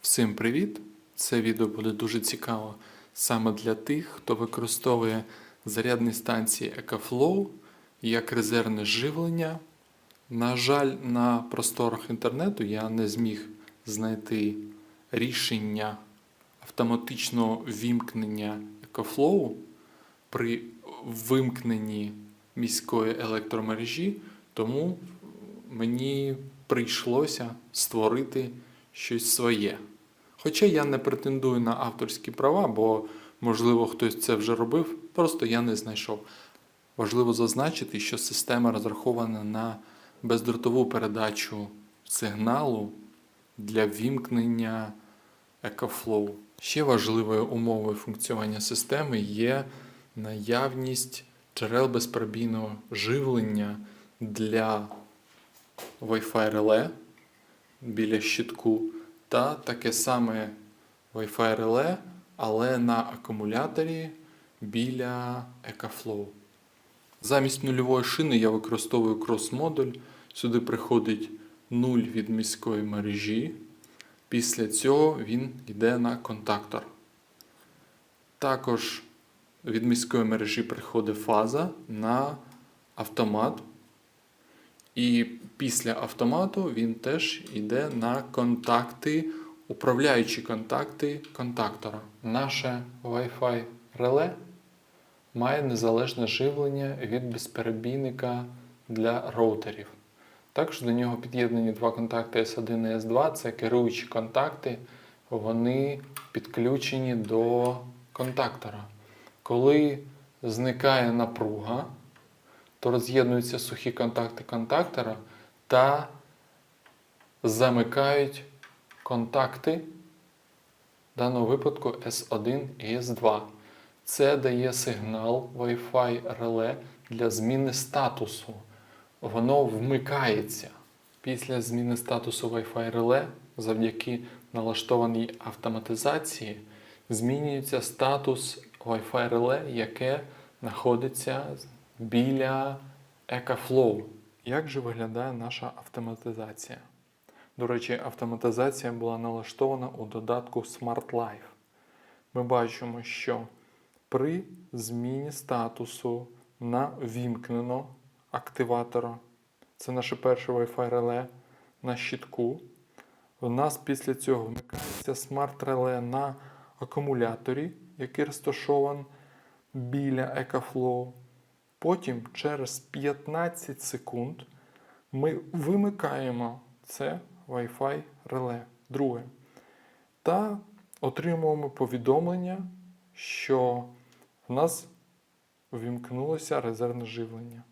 Всім привіт! Це відео буде дуже цікаво саме для тих, хто використовує зарядні станції EcoFlow як резервне живлення. На жаль, на просторах інтернету я не зміг знайти рішення автоматичного вімкнення EcoFlow при вимкненні міської електромережі, тому мені прийшлося створити щось своє. Хоча я не претендую на авторські права, бо, можливо, хтось це вже робив, просто я не знайшов. Важливо зазначити, що система розрахована на бездротову передачу сигналу для вімкнення EcoFlow. Ще важливою умовою функціонування системи є наявність джерел безперебійного живлення для Wi-Fi реле біля щитку та таке саме Wi-Fi реле, але на акумуляторі біля EcoFlow. Замість нульової шини я використовую крос-модуль. Сюди приходить 0 від міської мережі. Після цього він йде на контактор. Також від міської мережі приходить фаза на автомат. І після автомату він теж йде на контакти, управляючі контакти контактора. Наше Wi-Fi реле має незалежне живлення від безперебійника для роутерів. Також до нього під'єднані два контакти S1 і S2, це керуючі контакти, вони підключені до контактора. Коли зникає напруга, то роз'єднуються сухі контакти контактора та замикають контакти, в даному випадку S1 і S2. Це дає сигнал Wi-Fi реле для зміни статусу. Воно вмикається. Після зміни статусу Wi-Fi реле завдяки налаштованій автоматизації змінюється статус Wi-Fi реле, яке знаходиться біля EcoFlow. Як же виглядає наша автоматизація? До речі, автоматизація була налаштована у додатку Smart Life. Ми бачимо, що при зміні статусу на вімкнено активатора, це наше перше Wi-Fi реле на щитку. В нас після цього вмикається смарт реле на акумуляторі, який розташований біля EcoFlow. Потім через 15 секунд ми вимикаємо це Wi-Fi реле друге. Та отримуємо повідомлення, що в нас вімкнулося резервне живлення.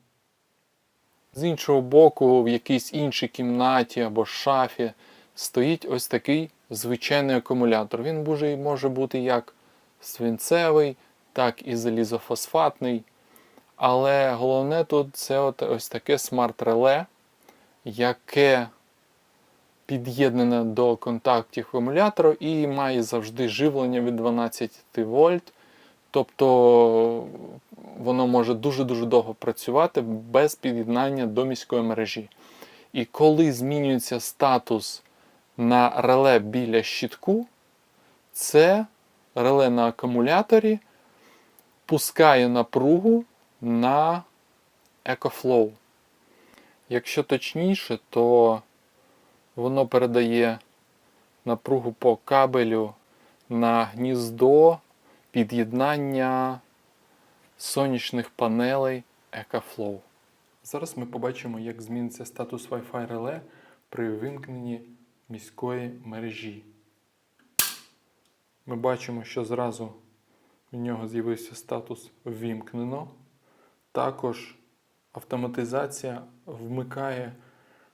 З іншого боку, в якійсь іншій кімнаті або шафі стоїть ось такий звичайний акумулятор. Він може, може бути як свинцевий, так і залізофосфатний. Але головне тут це от ось таке смарт-реле, яке під'єднане до контактів акумулятора і має завжди живлення від 12 вольт. Тобто воно може дуже-дуже довго працювати без під'єднання до міської мережі. І коли змінюється статус на реле біля щитку, це реле на акумуляторі пускає напругу на EcoFlow. Якщо точніше, то воно передає напругу по кабелю на гніздо під'єднання сонячних панелей EcoFlow. Зараз ми побачимо, як зміниться статус Wi-Fi реле при вимкненні міської мережі. Ми бачимо, що зразу в нього з'явився статус ввімкнено. Також автоматизація вмикає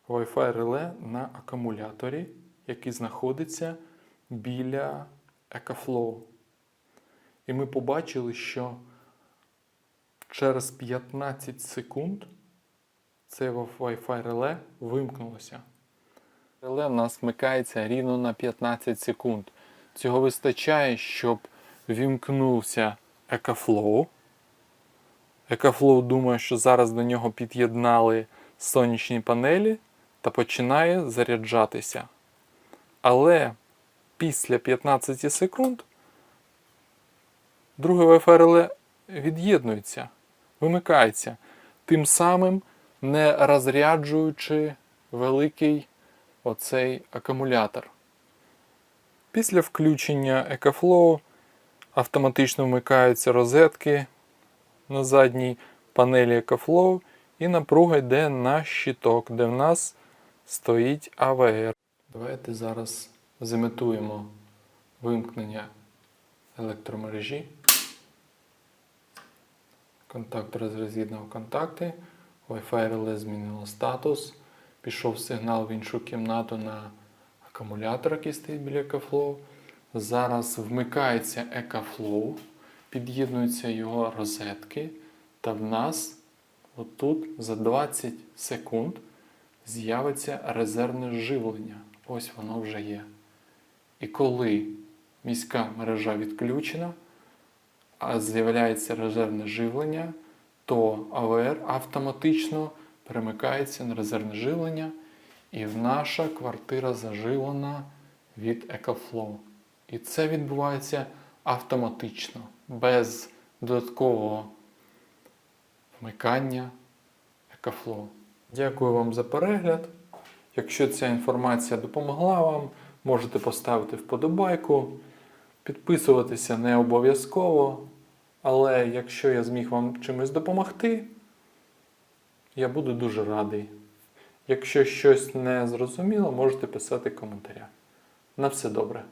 Wi-Fi реле на акумуляторі, який знаходиться біля EcoFlow. І ми побачили, що через 15 секунд це Wi-Fi реле вимкнулося. Реле в нас вмикається рівно на 15 секунд. Цього вистачає, щоб вімкнувся EcoFlow. EcoFlow думає, що зараз до нього під'єднали сонячні панелі та починає заряджатися. Але після 15 секунд друге Wi-Fi від'єднується, вимикається, тим самим не розряджуючи великий оцей акумулятор. Після включення EcoFlow автоматично вмикаються розетки на задній панелі EcoFlow і напруга йде на щиток, де в нас стоїть АВР. Давайте зараз зімітуємо вимкнення електромережі. Контакт роз'єднав контакти. Wi-Fi реле змінило статус. Пішов сигнал в іншу кімнату на акумулятор, який стоїть біля EcoFlow. Зараз вмикається EcoFlow, під'єднуються його розетки, та в нас отут за 20 секунд з'явиться резервне живлення. Ось воно вже є. І коли міська мережа відключена, а з'являється резервне живлення, то АВР автоматично перемикається на резервне живлення, і наша квартира заживлена від EcoFlow. І це відбувається автоматично, без додаткового вмикання EcoFlow. Дякую вам за перегляд. Якщо ця інформація допомогла вам, можете поставити вподобайку, підписуватися не обов'язково. Але якщо я зміг вам чимось допомогти, я буду дуже радий. Якщо щось не зрозуміло, можете писати коментаря. На все добре.